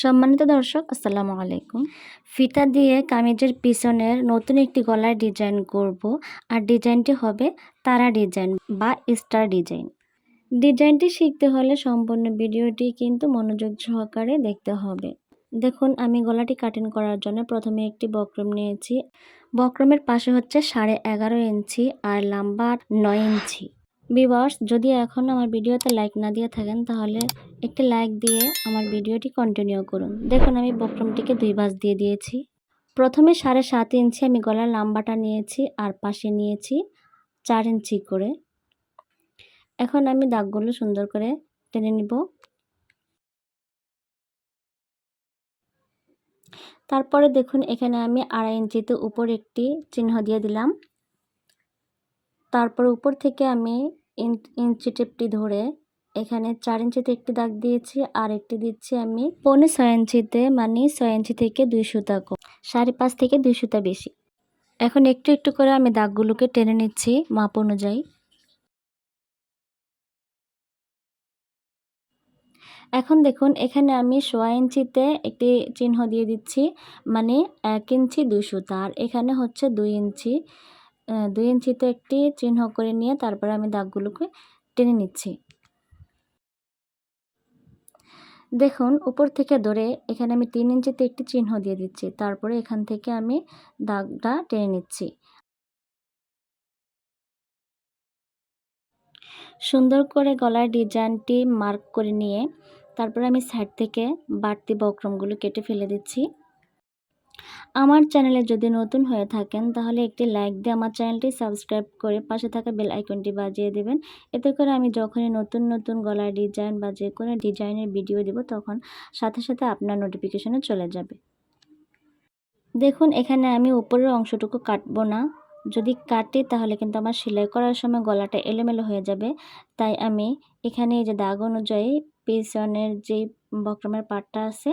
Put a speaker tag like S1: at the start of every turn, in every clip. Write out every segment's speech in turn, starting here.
S1: সম্মানিত দর্শক, আসসালামু আলাইকুম। ফিতা দিয়ে কামিজের পিছনের নতুন একটি গলার ডিজাইন করব। আর ডিজাইনটি হবে তারা ডিজাইন বা স্টার ডিজাইন। ডিজাইনটি শিখতে হলে সম্পূর্ণ ভিডিওটি কিন্তু মনোযোগ সহকারে দেখতে হবে। দেখুন, আমি গলাটি কাটিং করার জন্য প্রথমে একটি বক্রম নিয়েছি। বক্রমের পাশে হচ্ছে সাড়ে এগারো ইঞ্চি আর লম্বা নয় ইঞ্চি। ভিউয়ার্স যদি এখন আমার ভিডিওতে লাইক না দিয়ে থাকেন, তাহলে একটি লাইক দিয়ে আমার ভিডিওটি কন্টিনিউ করুন। দেখুন, আমি বক্রমটিকে দুই ভাঁজ দিয়ে দিয়েছি। প্রথমে সাড়ে সাত ইঞ্চি আমি গলার লাম্বাটা নিয়েছি আর পাশে নিয়েছি চার ইঞ্চি করে। এখন আমি দাগগুলো সুন্দর করে টেনে নিব। তারপরে দেখুন, এখানে আমি আড়াই ইঞ্চিতে উপর একটি চিহ্ন দিয়ে দিলাম। তারপর উপর থেকে আমি ইঞ্চি টেপটি ধরে এখানে চার ইঞ্চিতে একটি দাগ দিয়েছি, আর একটি দিচ্ছি আমি পৌনে ছয় ইঞ্চিতে মানে ছয় ইঞ্চি থেকে দুই সুতা কম, সাড়ে পাঁচ থেকে দুই সুতা বেশি। এখন একটু একটু করে আমি দাগগুলোকে টেনে নিচ্ছি মাপ অনুযায়ী। এখন দেখুন, এখানে আমি সোয়া ইঞ্চিতে একটি চিহ্ন দিয়ে দিচ্ছি মানে এক ইঞ্চি দুই সুতা, আর এখানে হচ্ছে দুই ইঞ্চি। দুই ইঞ্চিতে একটি চিহ্ন করে নিয়ে তারপরে আমি দাগগুলোকে টেনে নিচ্ছি। দেখুন, উপর থেকে ধরে এখানে আমি তিন ইঞ্চিতে একটি চিহ্ন দিয়ে দিচ্ছি, তারপরে এখান থেকে আমি দাগটা টেনে নিচ্ছি। সুন্দর করে গলার ডিজাইনটি মার্ক করে নিয়ে তারপরে আমি সাইড থেকে বাড়তি বক্রমগুলো কেটে ফেলে দিচ্ছি। আমার চ্যানেলে যদি নতুন হয়ে থাকেন, তাহলে একটি লাইক দিয়ে আমার চ্যানেলটি সাবস্ক্রাইব করে পাশে থাকা বেল আইকনটি বাজিয়ে দেবেন। এতে করে আমি যখনই নতুন নতুন গলার ডিজাইন বা যে কোনো ডিজাইনের ভিডিও দেব, তখন সাথে সাথে আপনার নোটিফিকেশনে চলে যাবে। দেখুন, এখানে আমি উপরের অংশটুকু কাটবো না। যদি কাটি, তাহলে কিন্তু আমার সেলাই করার সময় গলাটা এলোমেলো হয়ে যাবে। তাই আমি এখানে এই যে দাগ অনুযায়ী পিছনের যেই বক্রমের পাটটা আছে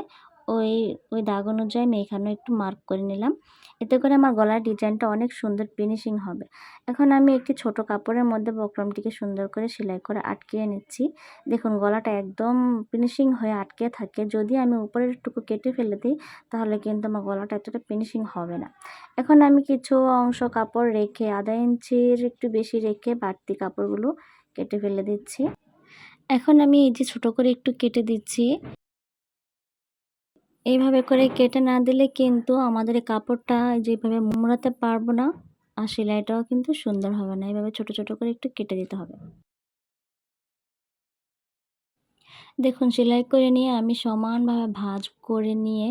S1: ওই ওই দাগ অনুযায়ী আমি এখানেও একটু মার্ক করে নিলাম। এতে করে আমার গলার ডিজাইনটা অনেক সুন্দর ফিনিশিং হবে। এখন আমি একটি ছোট কাপড়ের মধ্যে বক্রমটিকে সুন্দর করে সেলাই করে আটকিয়ে নিচ্ছি। দেখুন, গলাটা একদম ফিনিশিং হয়ে আটকে থাকে। যদি আমি উপরের টুকু কেটে ফেলে দিই, তাহলে কিন্তু আমার গলাটা এতটা ফিনিশিং হবে না। এখন আমি কিছু অংশ কাপড় রেখে আধা ইঞ্চির একটু বেশি রেখে বাড়তি কাপড়গুলো কেটে ফেলে দিচ্ছি। এখন আমি এই যে ছোটো করে একটু কেটে দিচ্ছি। এইভাবে করে কেটে না দিলে কিন্তু আমাদের এই কাপড়টা যেভাবে মোড়াতে পারব না, আর সেলাইটাও কিন্তু সুন্দর হবে না। এইভাবে ছোট ছোট করে একটু কেটে দিতে হবে। দেখুন, সেলাই করে নিয়ে আমি সমানভাবে ভাঁজ করে নিয়ে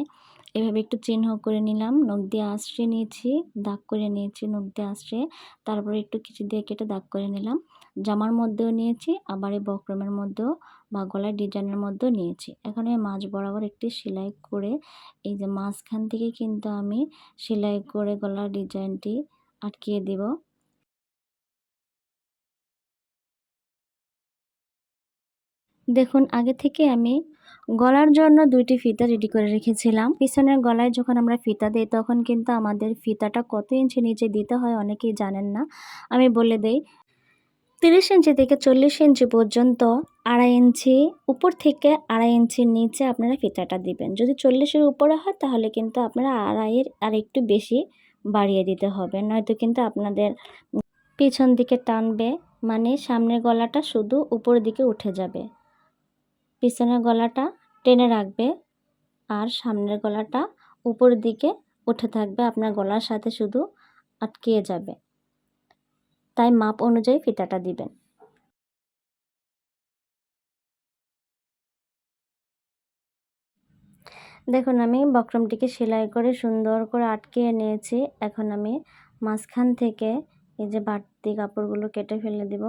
S1: এভাবে একটু চিহ্ন করে নিলাম। নখ দিয়ে আশ্রে নিয়েছি, দাগ করে নিয়েছি নখ দিয়ে আশ্রে তারপরে একটু কিছু দিয়ে কেটে দাগ করে নিলাম। জামার মধ্যেও নিয়েছি, আবার এই বক্রমের মধ্যেও বা গলার ডিজাইনের মধ্যেও নিয়েছি। এখন আমি মাঝ বরাবর একটি সেলাই করে, এই যে মাঝখান থেকে কিন্তু আমি সেলাই করে গলার ডিজাইনটি আটকিয়ে দেব। দেখুন, আগে থেকে আমি গলার জন্য দুইটি ফিতা রেডি করে রেখেছিলাম। পিছনের গলায় যখন আমরা ফিতা দিই, তখন কিন্তু আমাদের ফিতাটা কত ইঞ্চি নিচে দিতে হয় অনেকেই জানেন না। আমি বলে দেই, তিরিশ ইঞ্চি থেকে চল্লিশ ইঞ্চি পর্যন্ত আড়াই ইঞ্চি উপর থেকে আড়াই ইঞ্চির নিচে আপনারা ফিতাটা দিবেন। যদি চল্লিশের উপরে হয়, তাহলে কিন্তু আপনারা আড়াইয়ের আর একটু বেশি বাড়িয়ে দিতে হবে। নয়তো কিন্তু আপনাদের পিছন দিকে টানবে মানে সামনের গলাটা শুধু উপর দিকে উঠে যাবে। পিছনের গলাটা টেনে রাখবে আর সামনের গলাটা উপর দিকে উঠে থাকবে। আপনার গলার সাথে শুধু আটকিয়ে যাবে। তাই মাপ অনুযায়ী ফিতাটা দিবেন। দেখুন, আমি বক্রমটিকে সেলাই করে সুন্দর করে আটকিয়ে নিয়েছি। এখন আমি মাঝখান থেকে এই যে বাড়তি কাপড়গুলো কেটে ফেলে দিব।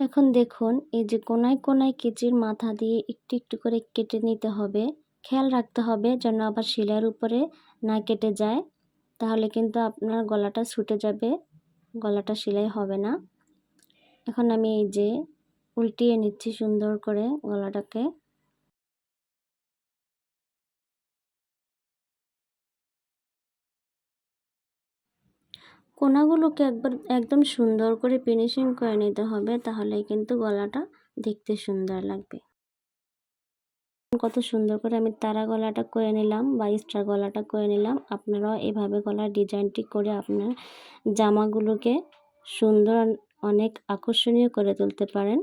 S1: এখন দেখুন, এই যে কোনায় কোনায় কেচির মাথা দিয়ে একটু একটু করে কেটে নিতে হবে। খেয়াল রাখতে হবে যেন আবার শিলার উপরে না কেটে যায়। তাহলে কিন্তু আপনার গলাটা ছুটে যাবে, গলাটা সেলাই হবে না। এখন আমি এই যে উল্টিয়ে নিচ্ছি সুন্দর করে গলাটাকে। কোনাগুলোকে একবার একদম সুন্দর করে ফিনিশিং করে নিতে হবে তাহলে কিন্তু গলাটা দেখতে সুন্দর লাগবে। কত সুন্দর করে আমি তারা গলাটা করে নিলাম বা স্টার গলাটা করে নিলাম। আপনারাও এভাবে গলার ডিজাইনটি করে আপনার জামাগুলোকে সুন্দর অনেক আকর্ষণীয় করে তুলতে পারেন।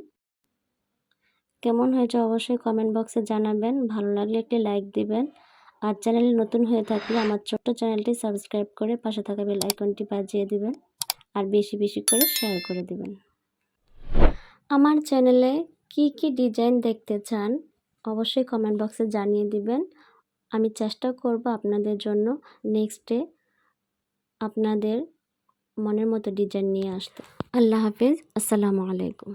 S1: কেমন হয়েছে অবশ্যই কমেন্ট বক্সে জানাবেন। ভালো লাগলে একটি লাইক দিবেন। আর চ্যানেলে নতুন হয়ে থাকলে আমার ছোট্ট চ্যানেলটি সাবস্ক্রাইব করে পাশে থাকা বেল আইকনটি বাজিয়ে দিবেন আর বেশি বেশি করে শেয়ার করে দিবেন। আমার চ্যানেলে কি কি ডিজাইন দেখতে চান অবশ্যই কমেন্ট বক্সে জানিয়ে দিবেন। আমি চেষ্টা করব আপনাদের জন্য নেক্সটে আপনাদের মনের মতো ডিজাইন নিয়ে আসতে। আল্লাহ হাফিজ। আসসালামু আলাইকুম।